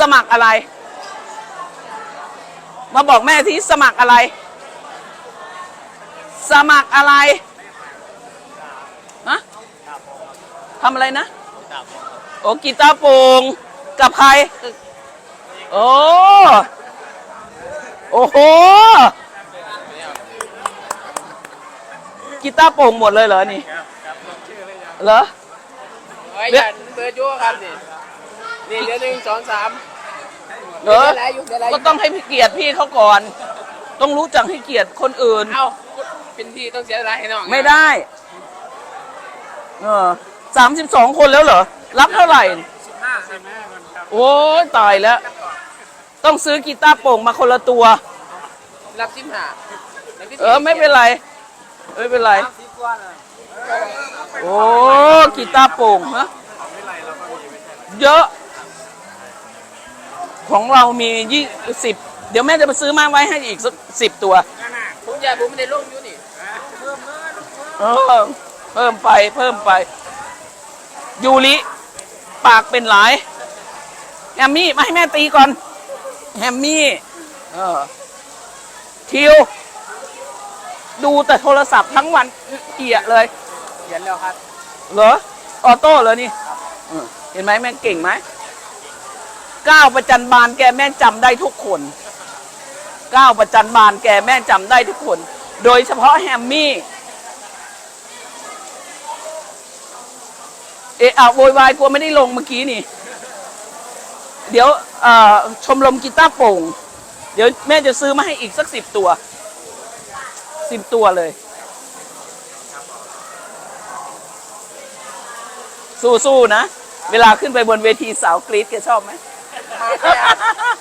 สมัครอะไร มาบอกแม่ที่สมัครอะไร สมัครอะไรฮะทำอะไรนะ โอ้กีตาร์โปร่งกับใคร โอ้โอ้โหกีตาร์โปร่งหมดเลยเหรอนี่เหรอไอ้ยันเบอร์ยั่วครับนี่ นี่เดี๋ยวหนึ่งสองสามเหรอเดี๋ยวอะไรอยู่เดี๋ยวอะไรอก็ยู่ต้องให้เกียรติพี่เขาก่อน ต้องรู้จักให้เกียรติคนอื่น เอ้าเป็นพี่ต้องเสียอะไรให้น้องไม่ได้ เออสามสิบสองคนแล้วเหรอ รับเท่าไหร่ห้าใช่ไหมคนครับโอ้ยตายแล้ว ต้องซื้อกีตาร์โปร่งมาคนละตัว รับสิบห้าแล้วพี่เออไม่เป็นไรไม่เป็นไร สิบกว่าเลยโอ้กีตาร์โปร่งฮะเยอะ ของเรามียี่สิบเดี๋ยวแม่จะไปซื้อมาไว้ให้อีกสักสิบตัวผมอยากผมไม่ได้ลงอยู่นี่เออเพิ่มไปเพิ่มไป ยูริปากเป็นหลายแฮมมี่มาให้แม่ตีก่อนแฮมมี่เออทิว ดูแต่โทรศัพท์ทั้งวันเกลียดเลยเขียนแล้วครับ เหรอ ออโต้เหรอนี่เออเห็นไหมแม่งเก่งไหม ก้าวประจันบานแกแม่จำได้ทุกคน ก้าวประจันบานแกแม่จำได้ทุกคน โดยเฉพาะแฮมมี่เอะอะโวยวายกลัวไม่ได้ลงเมื่อกี้นี่ เดี๋ยวชมรมกีตาร์โปร่ง เดี๋ยวแม่จะซื้อมาให้อีกสักสิบตัวสิบตัวเลย สู้ๆนะ เวลาขึ้นไปบนเวทีสาวกรีดแกชอบไหม podcast.